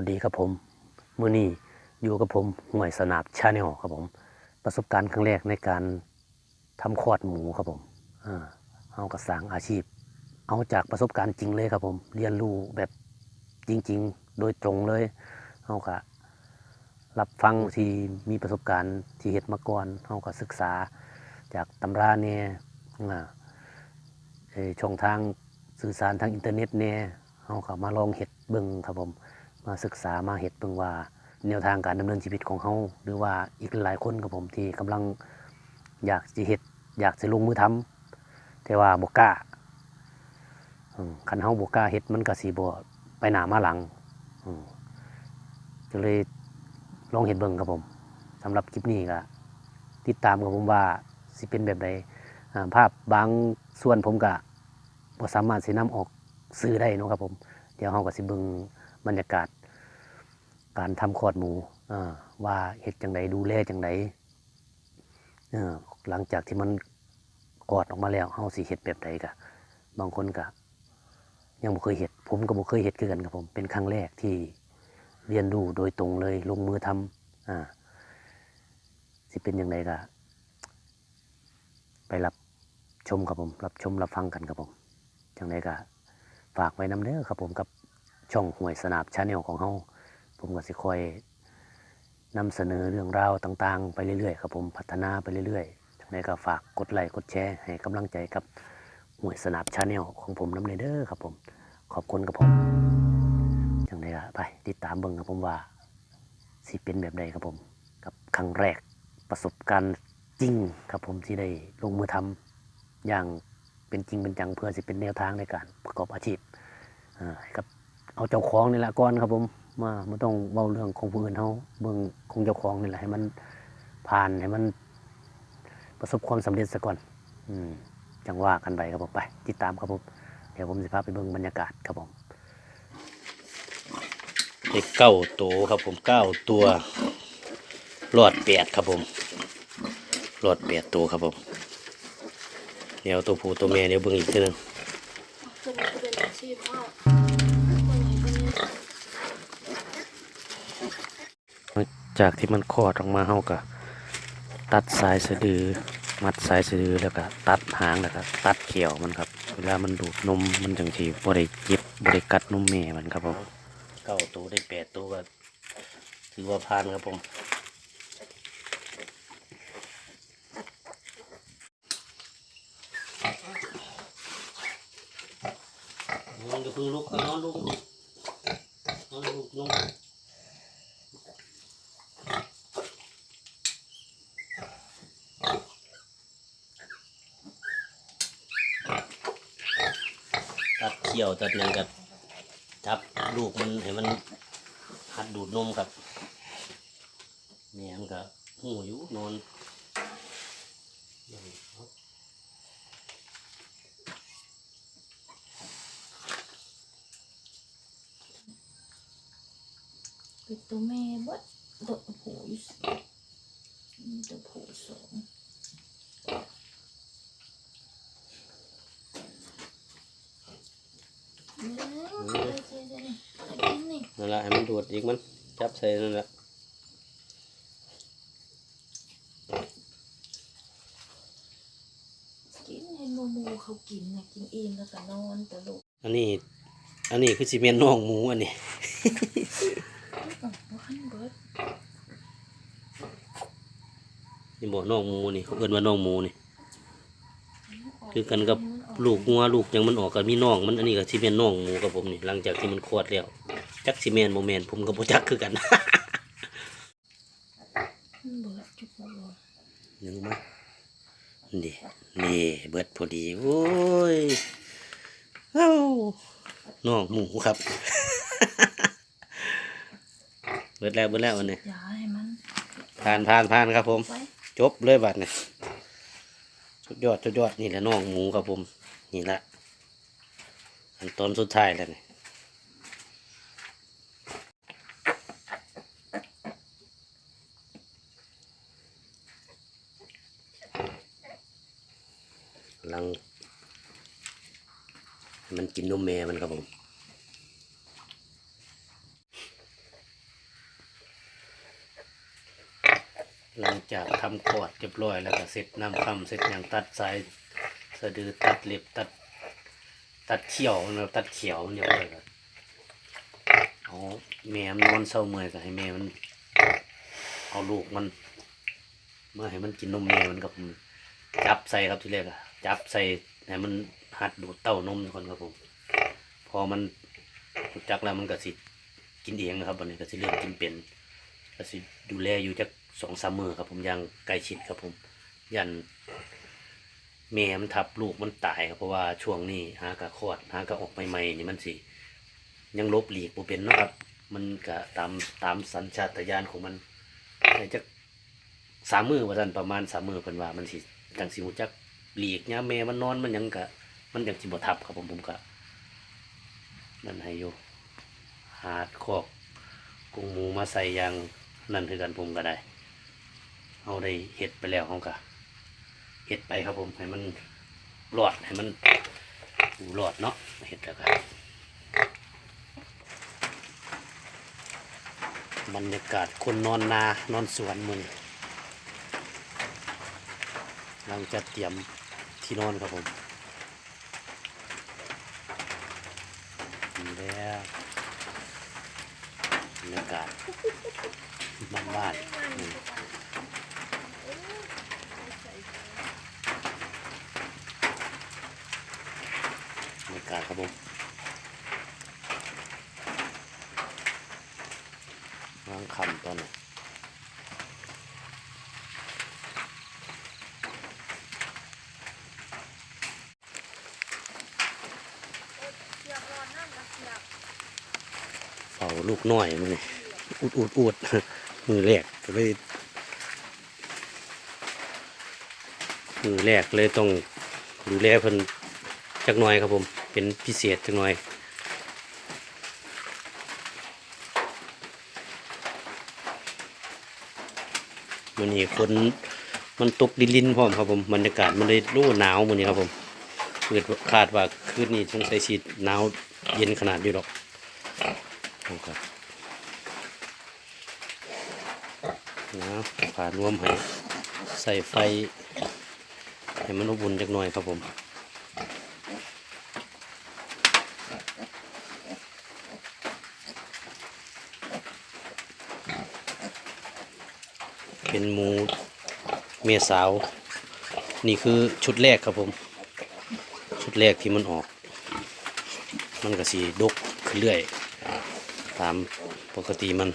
วัสดีครับผมมือนี้อยู่กับผมห่วยสนาบชาแนลครับผม ประสบการณ์ครั้งแรกในการทำคอดหมูครับผมอเฮาก็สร้างอาชีพ เอาจากประสบการณ์จริงเลยครับผม เรียนรู้แบบจริง ๆ โดยตรงเลยเฮาก็รับฟังที่มีประสบการณ์ที่เฮ็ดมาก่อนเฮาก็ศึกษาจากตำราเนี่ยช่องทางสื่อสารทางอินเทอร์เน็ตเนี่ยเฮาก็มาลองเฮ็ดเบิ่งครับผม มาศึกษามาเห็ดเบิ่งว่าแนวทางการดำเนินชีวิตของเขาหรือว่าอีกหลายคนกับผมที่กำลังอยากจะเห็ดอยากจะลงมือทำแต่ว่าบ่กล้าคันเฮาบ่กล้าเฮ็ดมันก็สิบ่ไปหนามาหลังก็เลยลองเฮ็ดเบิ่งครับผมสำหรับคลิปนี้ก็ติดตามกับผมว่าสิเป็นแบบใดภาพบางส่วนผมก็บ่สามารถสินำออกสื่อได้นะครับผม เดี๋ยวเฮาก็สิเบิ่ง บรรยากาศ การทำคลอดหมูว่าเฮ็ดจังไดดูแลจังไดหลังจากที่มันคลอดออกมาแล้วเฮาสิเฮ็ดแบบใดกะบางคนก็ยังบ่เคยเฮ็ด ผมก็บ่เคยเฮ็ดคือกันครับผมเป็นครั้งแรกที่เรียนรู้โดยตรงเลยลงมือทำอ่าสิเป็นยังไงก็ไปรับชมครับผม รับชมรับฟังกันครับผมจังไดก็ฝากไว้น้ำเด้อครับผมกับ ช่องห่วยสนาบชาแนลของเฮาผมก็สิคอยนำเสนอเรื่องราวต่างๆ ไปเรื่อยๆครับผมพัฒนาไปเรื่อยๆจังไดก็ฝากกดไลค์กดแชร์ให้กำลังใจกับห่วยสนาบชาแนลของผมน้ำเด้อครับผม ขอบคุณครับผมจังไดก็ไปติดตามเบิ่งครับผมว่าสิเป็นแบบใดครับผม กับครั้งแรกประสบการณ์จริงครับผมที่ได้ลงมือทำอย่างเป็นจริงเป็นจังเพื่อสิเป็นแนวทางในการประกอบอาชีพอ่าให้กับ เอาเจ้าของนี่แหละก่อนครับผมมาไม่ต้องเว้าเรื่องของผู้อื่นเขาเบิ่งของเจ้าของนี่แหละให้มันผ่านให้มันประสบความสำเร็จซะก่อน อืมจังว่ากันไปครับผมไป ติดตามครับผมเดี๋ยวผมจะพาไปเบิ่งบรรยากาศครับผมเด็กเก้าตัวครับผมเก้าตัวรอดแปดครับผมรอดแปดตัวครับผมเดี๋ยวตัวผู้ตัวแม่เดี๋ยวเบิ่งอีกทีหนึง จากที่มันคลอดออกมาเฮาก็ตัดสายสะดือ มัดสายสะดือแล้วก็ตัดหางแล้วก็ตัดเขียวมันครับ เวลามันดูดนมมันจังสีบ่ได้เจ็บบ่ได้กัดนมแม่มันครับผมเก้าตัวได้แปดตัวก็ถือว่าผ่านครับผมนอนจะพึ่งลุกนอนลุกนอน ลุกนอนตัดเขี้ยวตัดหยังกับจับลูกมันให้มันหัดดูดนมครับแม่มันก็หูอยู่นอนอยู่ครับ เป็น ตัวแม่บดตัวผู้อยู่สมีตัวผู้สองเอ้ยเจ๊เจ๊เจ๊กินนี่นั่นแหละให้มันดูดอีกมัน จับใส่นั่นแหละกินให้หมูหมูเขากินนะกินเองแล้วก็นอนแต่ลูกอันนี้ อันนี้คือซีเมนน่องหมูอันนี้ อ๋อว่าขั้นเบิดนี่บอกน่องหมูนี่เขาเอิ้นว่าน่องหมูนี่ คือกันกับลูกงัวลูกหยังมันออกกับมีน่องมันอันนี้ก็ซีเมนน่องหมูกับผมนี่หลังจากที่มันคลอดแล้วจักซีเมนโมเมนผมก็บ่จักคือกันขั้นเบิดจุกบ่บ่ยังมานี่นี่เบิดพอดีโอ้ยเอ้าน่องหมูครับ เบิดแล้วเบิดแล้ววันนี้อย่าให้มันผ่านผ่านผ่านครับผม ไว้จบเลยบัดเนี่ยสุดยอดสุดยอดนี่แหละน่องหมูครับผม นี่แหละอันตอนสุดท้ายแล้วนี่กำลังให้มันกินนมแม่มันครับผม หลังจากทำคลอดเรียบร้อยแล้วก็เสร็จน้ำคำเสร็จอย่างตัดสายสะดือตัดเล็บตัด ตัดเขียวนะตัดเขียวเรียบร้อยแล้วเอาแม่มันนอนเศร้าเมื่อยก็ให้แม่มัน เอาลูกมันเมื่อให้มันกินนมแม่มันกับจับใส่ครับที่แรกอะจับใส่ให้มันหัดดูดเต้านมก่อนครับผมพอมันจักแล้วมันก็สิกินเองนะครับวันนี้ก็สิเริ่มกินเป็นก็สิดูแลอยู่จัก สองสามมือครับผมยังใกล้ชิดครับผม ยันแม่มันทับลูกมันตายครับเพราะว่าช่วงนี้หากระคอดหากระออกใหม่ๆนี่มันสิยังลบหลีกบ่เป็นเนาะครับ มันก็ตามตามสัญชาตญาณของมันแต่จักสามมือว่าซั่นประมาณสามมือเพิ่นว่ามันสิจังสิฮู้จักหลีกยามแม่มันนอนมันหยังกะมันยังสิบ่ทับครับผมผมก็นั่นให้อยู่หาดคอกกุ้งหมูมาใส่ยางนั่นคือกันผมก็ได้ เอาได้เฮ็ดไปแล้วเฮาก็เฮ็ดไปครับผมให้มันรอดให้มันรอดเนาะเฮ็ดแล้วก็บรรยากาศคนนอนนานอนสวนมือนี้เราจะเตรียมที่นอนครับผมนี่แล้วบรรยากาศบ้านบ้านๆนี่ากาศครับผมวางคำตอนนี้เฝ้าลูกน้อยมันอุดอุดอุดมือแรกก็เลยมือแรกเลยต้องดูแลเพิ่นจักหน่อยครับผม เป็นพิเศษจักหน่อยมันนี่ฝนมันตกดินลินพร้อมครับผมบรรยากาศมันเลยรู้หนาวมันนี้ครับผมเกิดคาดว่าคืนนี้สงสัยสีหนาวเย็นขนาดอยู่หรอกครับนะผ่านรวมให้ใส่ไฟให้มันอบอุ่นจักหน่อยครับผม เป็นหมูเมียสาว นี่คือชุดแรกครับผม ชุดแรกที่มันออก มันก็สีดกขึ้นเรื่อย ตามปกติมัน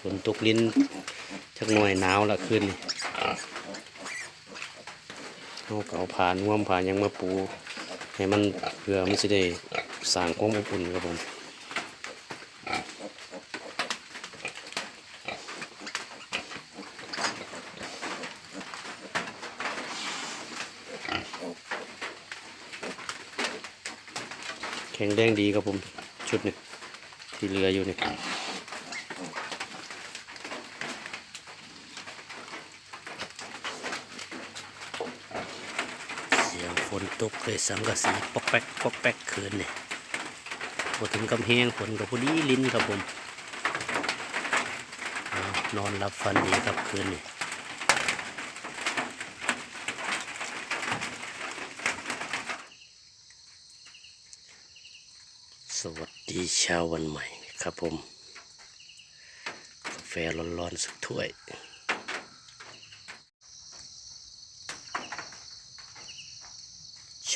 ฝนตกลิ้นชักหน่อยหนาวละขึ้นนี่ เอาเก่าผ่านว่วมผ่านยังมาปู ให้มันเพื่อมันจะได้สร้างความอบอุ่นครับผมแข็งแรงดีครับผม ชุดนี้ที่เหลืออยู่นี่เสียงฝ นตกเลยสังกะสีปอกแป๊กปอกแป๊กคืนเนี่ยพอถึงกำแพงฝนกับพอดีลิ้นครับผมอนอนรับฟันดีครับคืนนี่สวัสดีเช้าวันใหม่ครับผม กาแฟร้อนๆสักถ้วย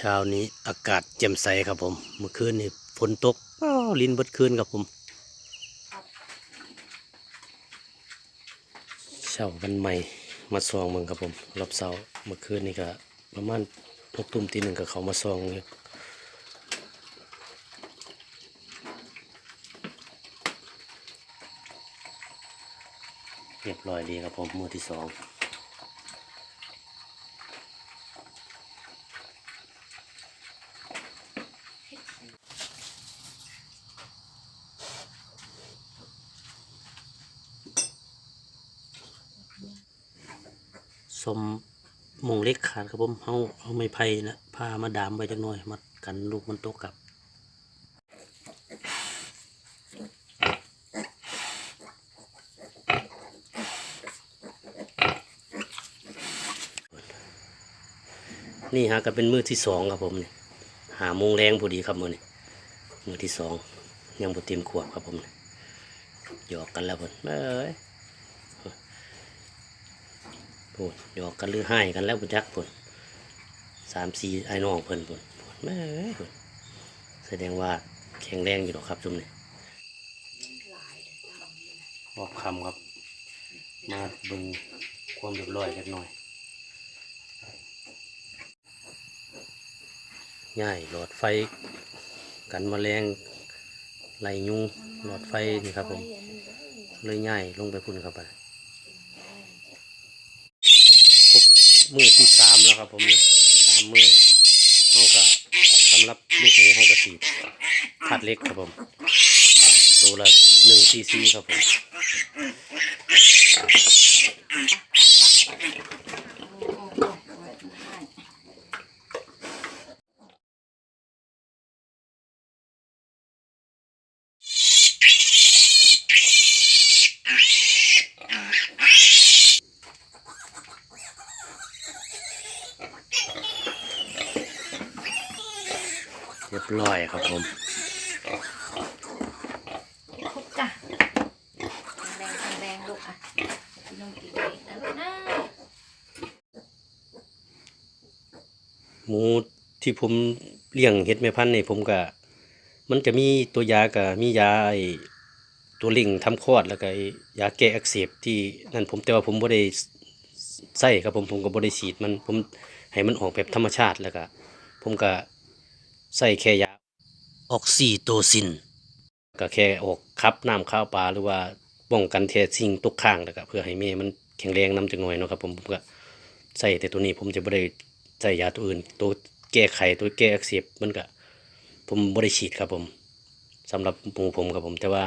ช้านี้อากาศแจ่มใสครับผม เมื่อคืนนี่ฝนตกลินเบดคืนครับผมเช้าวันใหม่มาซองเมืองครับผมรอบเช้าเมื่อคืนนี่ก็ประมาณหกทุ่มตีหนึ่งก็เขามาซองอยู่เรียบร้อยดีครับผมมือที่สอง สมมงเล็กขาดครับผมเขาเขาไม่ไพ่นะพามาดามไปจักหน่อยมากันลูกมันโตกกับนี่ฮะก็เป็นมือที่สองครับผมเนี่ยหามงแรงพอดีครับมือนี่มือที่สองยังบดเต็มขวบครับผมหยอกกันแล้วผมเอ้ โอ้ยหยอกกันหรือให้กันแล้วบุจักเพิ่นสามสี่ไอ้น้องเพิ่นเพิ่นแม่เอ้ยเพิ่นแสดงว่าแข็งแรงอยู่หรอกครับจุ่มนี่รอบคำครับ มาเบิ่งความเรียบร้อยเล็กน้อยง่ายหลอดไฟกันแมลงไล่ยุงหลอดไฟนี่ครับผม เลยง่ายลงไปพุ่นเข้าไปครบ มือที่สามแล้วครับ ผมเนี่ยสามมือเขากะสำหรับลูกหมูเขากะสีทัดเล็กครับผมตัวละหนึ่งซีซีครับผม รียบร้อยครับผมครบจ้ะแรงแรงลูกอะพี่น้องกินเองนะลูกนะหมูที่ผมเลี้ยงเฮ็ดแม่พันธุ์นี่ผมก็มันจะมีตัวยากับมียาไอ้ตัวลิงทำคลอดแล้วก็ไอ้ยาแก้อักเสบที่นั่นผมแต่ว่าผมบ่ได้ใส่ครับผมผมก็บ่ได้ฉีดมันผมให้มันออกแบบธรรมชาติแล้วก็ผมก็ใส่แค่ยา ออกซิโตซิน ก็แค่ออกคับน้ำข้าวปลาหรือว่าป้องกันแท้สิ่งตกค้างแล้วก็เพื่อให้แม่มันแข็งแรงน้ำจังหน่อยเนาะครับผมผมก็ใส่แต่ตัวนี้ผมจะบ่ได้ใส่ยาตัวอื่น ตัวแก้ไขตัวแก้อักเสบมันก็ผมบ่ได้ฉีดครับผมสำหรับหมูผมครับผม แต่ว่า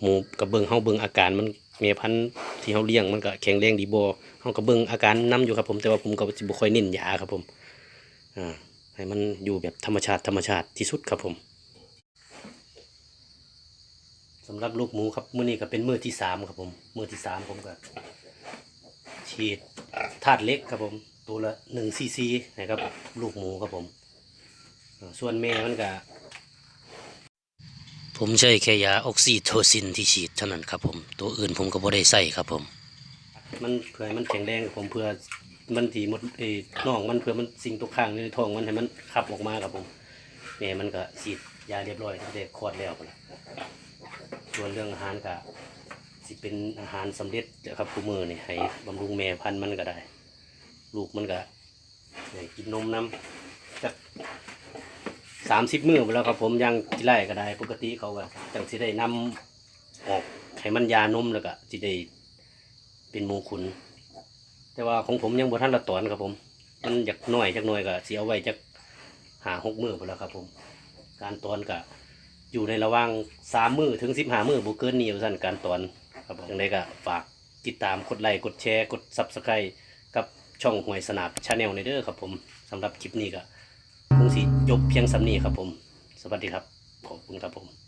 หมูกับเบิ่งเฮาเบิ่งอาการมันแม่พันธุ์ที่เฮาเลี้ยงมันก็แข็งแรงดีบ่เฮาก็เบิ่งอาการนํอยู่ครับผมแต่ว่าผมก็บ่ค่อยเน้นยาครับผมอ่าให้มันอยู่แบบธรรมชาติธรรมชาติที่สุดครับผม สำหรับลูกหมูครับมื้อนี้ก็เป็นมื้อที่สามครับผมมื้อที่สามผมก็ฉีดธาตุเหล็กครับผมตัวละหนึ่งซีซีนะครับ ลูกหมูครับผมอ่าส่วนแม่มันก็ผมใช้แค่ยาออกซิโทซินที่ฉีดเท่านั้นครับผม ตัวอื่นผมก็บ่ได้ใส่ครับผม มันเพื่อให้มันแข็งแรงครับผมเพื่อมันสีหมดเอ้ยน่องมันเพื่อมันสิ่งตกค้างในท้องมันให้มันขับออกมาครับผมแม่มันก็ฉีดยาเรียบร้อยตั้งแต่คลอดแล้วพุ่นล่ะ ส่วนเรื่องอาหารก็สิเป็นอาหารสำเร็จเดี๋ยวครับคู่มือนี่ให้บำรุงแม่พันธุ์มันก็ได้ ลูกมันก็ให้กินนมน้ำจากสามสิบมือไปแล้วครับผมยังที่ไรก็ได้ปกติเขาก็จังสิได้นำออกให้มันยานมแล้วก็สิได้เป็นหมูขุน แต่ว่าของผมยังบ่ทันละตอนครับผม มันอยากหน้อยจักหน่อยก็สิเอาไว้จักหาหกมือไปแล้วครับผม การตอนก็ อยู่ในระหว่างสามมือถึงสิบห้ามือบุเกินนี่สั้นการตอนครับผมยังไงก็ฝากติดตามกดไลค์กดแชร์กดซับสไครต์กับช่องหวยสนาบชาแนลในเด้อครับผมสำหรับคลิปนี้ก็คงสิจบเพียงสำนี้ครับผม สวัสดีครับ ขอบคุณครับผม